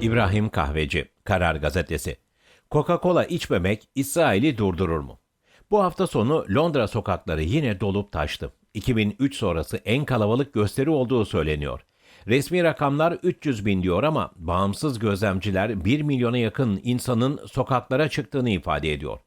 İbrahim Kahveci, Karar Gazetesi. Coca-Cola içmemek İsrail'i durdurur mu? Bu hafta sonu Londra sokakları yine dolup taştı. 2003 sonrası en kalabalık gösteri olduğu söyleniyor. Resmi rakamlar 300 bin diyor ama bağımsız gözlemciler 1 milyona yakın insanın sokaklara çıktığını ifade ediyor.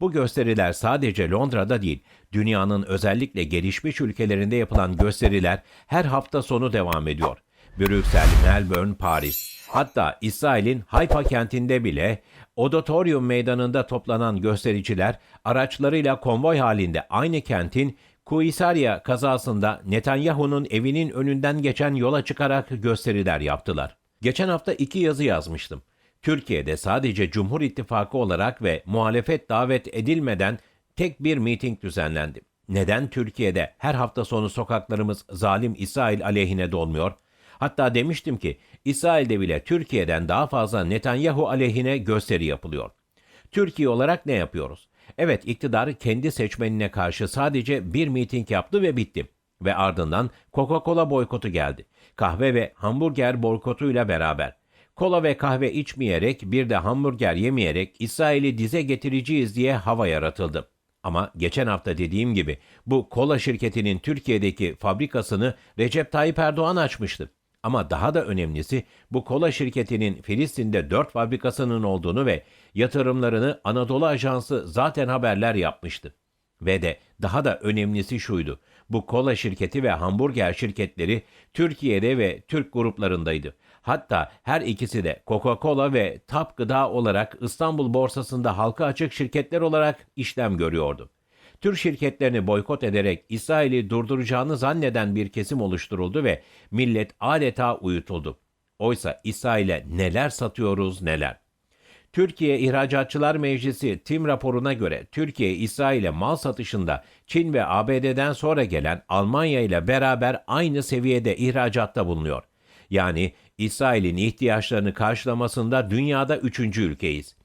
Bu gösteriler sadece Londra'da değil, dünyanın özellikle gelişmiş ülkelerinde yapılan gösteriler her hafta sonu devam ediyor. Brüksel, Melbourne, Paris, hatta İsrail'in Hayfa kentinde bile Auditorium meydanında toplanan göstericiler araçlarıyla konvoy halinde aynı kentin Kuisaria kazasında Netanyahu'nun evinin önünden geçen yola çıkarak gösteriler yaptılar. Geçen hafta iki yazı yazmıştım. Türkiye'de sadece Cumhur İttifakı olarak ve muhalefet davet edilmeden tek bir miting düzenlendi. Neden Türkiye'de her hafta sonu sokaklarımız zalim İsrail aleyhine dolmuyor? Hatta demiştim ki İsrail'de bile Türkiye'den daha fazla Netanyahu aleyhine gösteri yapılıyor. Türkiye olarak ne yapıyoruz? Evet iktidar kendi seçmenine karşı sadece bir miting yaptı ve bitti. Ve ardından Coca-Cola boykotu geldi. Kahve ve hamburger boykotuyla beraber. Kola ve kahve içmeyerek bir de hamburger yemeyerek İsrail'i dize getireceğiz diye hava yaratıldı. Ama geçen hafta dediğim gibi bu kola şirketinin Türkiye'deki fabrikasını Recep Tayyip Erdoğan açmıştı. Ama daha da önemlisi bu kola şirketinin Filistin'de 4 fabrikasının olduğunu ve yatırımlarını Anadolu Ajansı zaten haberler yapmıştı. Ve de daha da önemlisi şuydu. Bu kola şirketi ve hamburger şirketleri Türkiye'de ve Türk gruplarındaydı. Hatta her ikisi de Coca-Cola ve TAP Gıda olarak İstanbul borsasında halka açık şirketler olarak işlem görüyordu. Tür şirketlerini boykot ederek İsrail'i durduracağını zanneden bir kesim oluşturuldu ve millet adeta uyutuldu. Oysa İsrail'e neler satıyoruz neler. Türkiye İhracatçılar Meclisi TİM raporuna göre Türkiye İsrail'e mal satışında Çin ve ABD'den sonra gelen Almanya ile beraber aynı seviyede ihracatta bulunuyor. Yani İsrail'in ihtiyaçlarını karşılamasında dünyada üçüncü ülkeyiz.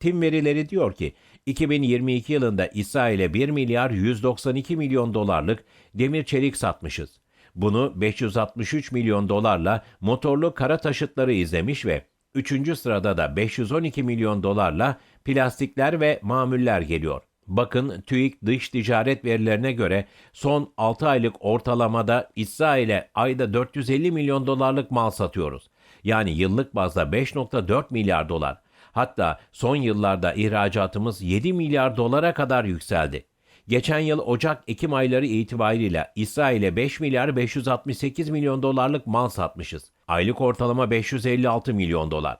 TİM verileri diyor ki 2022 yılında İsrail'e 1 milyar 192 milyon dolarlık demir çelik satmışız. Bunu 563 milyon dolarla motorlu kara taşıtları izlemiş ve 3. sırada da 512 milyon dolarla plastikler ve mamuller geliyor. Bakın TÜİK dış ticaret verilerine göre son 6 aylık ortalamada İsrail'e ayda 450 milyon dolarlık mal satıyoruz. Yani yıllık bazda 5.4 milyar dolar. Hatta son yıllarda ihracatımız 7 milyar dolara kadar yükseldi. Geçen yıl Ocak-Ekim ayları itibariyle İsrail'e 5 milyar 568 milyon dolarlık mal satmışız. Aylık ortalama 556 milyon dolar.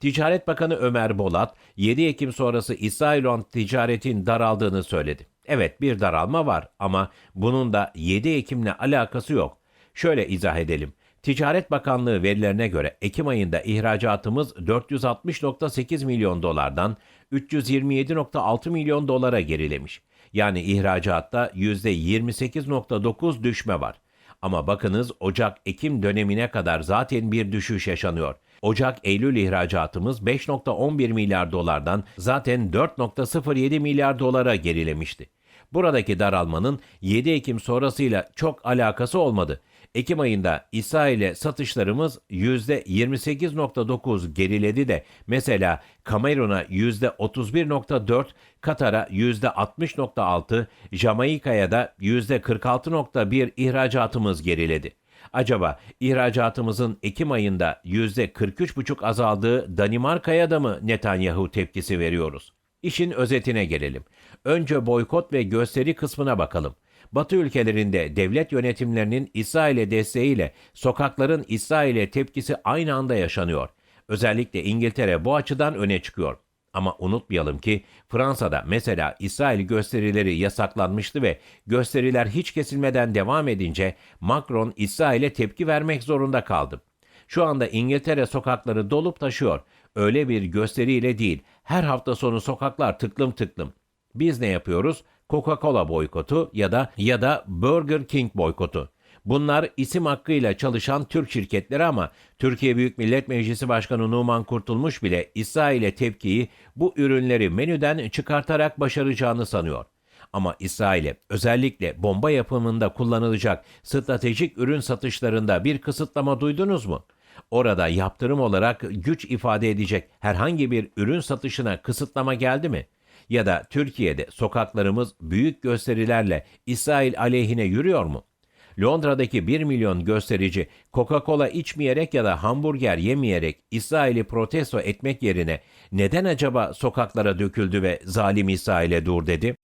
Ticaret Bakanı Ömer Bolat, 7 Ekim sonrası İsrail ticaretin daraldığını söyledi. Evet bir daralma var ama bunun da 7 Ekim'le alakası yok. Şöyle izah edelim. Ticaret Bakanlığı verilerine göre Ekim ayında ihracatımız 460.8 milyon dolardan 327.6 milyon dolara gerilemiş. Yani ihracatta %28.9 düşme var. Ama bakınız Ocak-Ekim dönemine kadar zaten bir düşüş yaşanıyor. Ocak-Eylül ihracatımız 5.11 milyar dolardan zaten 4.07 milyar dolara gerilemişti. Buradaki daralmanın 7 Ekim sonrasıyla çok alakası olmadı. Ekim ayında İsrail'e satışlarımız %28.9 geriledi de mesela Kamerun'a %31.4, Katar'a %60.6, Jamaika'ya da %46.1 ihracatımız geriledi. Acaba ihracatımızın Ekim ayında %43,5 azaldığı Danimarka'ya da mı Netanyahu tepkisi veriyoruz? İşin özetine gelelim. Önce boykot ve gösteri kısmına bakalım. Batı ülkelerinde devlet yönetimlerinin İsrail'e desteğiyle sokakların İsrail'e tepkisi aynı anda yaşanıyor. Özellikle İngiltere bu açıdan öne çıkıyor. Ama unutmayalım ki Fransa'da mesela İsrail gösterileri yasaklanmıştı ve gösteriler hiç kesilmeden devam edince Macron İsrail'e tepki vermek zorunda kaldı. Şu anda İngiltere sokakları dolup taşıyor. Öyle bir gösteriyle değil. Her hafta sonu sokaklar tıklım tıklım. Biz ne yapıyoruz? Coca-Cola boykotu ya da ya da Burger King boykotu. Bunlar isim hakkıyla çalışan Türk şirketleri ama Türkiye Büyük Millet Meclisi Başkanı Numan Kurtulmuş bile İsrail'e tepkiyi bu ürünleri menüden çıkartarak başaracağını sanıyor. Ama İsrail'e özellikle bomba yapımında kullanılacak stratejik ürün satışlarında bir kısıtlama duydunuz mu? Orada yaptırım olarak güç ifade edecek herhangi bir ürün satışına kısıtlama geldi mi? Ya da Türkiye'de sokaklarımız büyük gösterilerle İsrail aleyhine yürüyor mu? Londra'daki 1 milyon gösterici Coca-Cola içmeyerek ya da hamburger yemeyerek İsrail'i protesto etmek yerine neden acaba sokaklara döküldü ve zalim İsrail'e dur dedi?